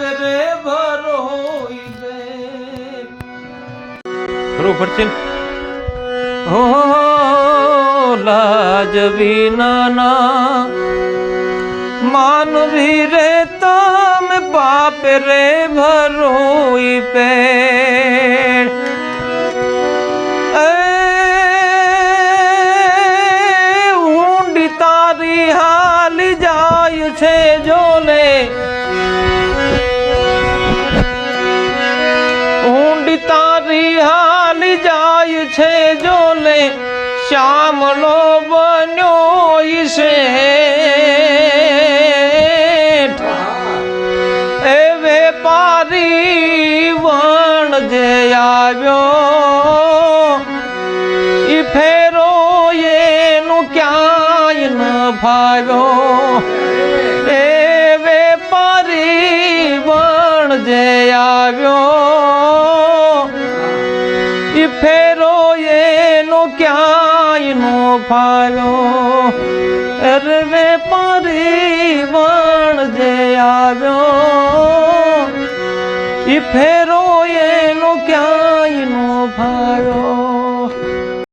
રે ભરોઈ બે ખરું પડશે ને હો લાજ વિનાના માનવી રે તમે બાપ રે ભરોઈ પે તારી હાલ જાય છે જોલે ઊંડી તારી હાલી જાય છે જોલે શ્યામલો બન્યો છે એ વેપારી વણ જે આવ્યો, ઈ ફેરો ક્યાંય ન ભાવ્યો. એ વેપારી વણ જે આવ્યો ઈ ફેરો એનો ક્યાંય નો ફાવ્યો અરવે વેપારી વણ જે આવ્યો? ઈ ફેરો એનો ક્યાંય નો ફાવ્યો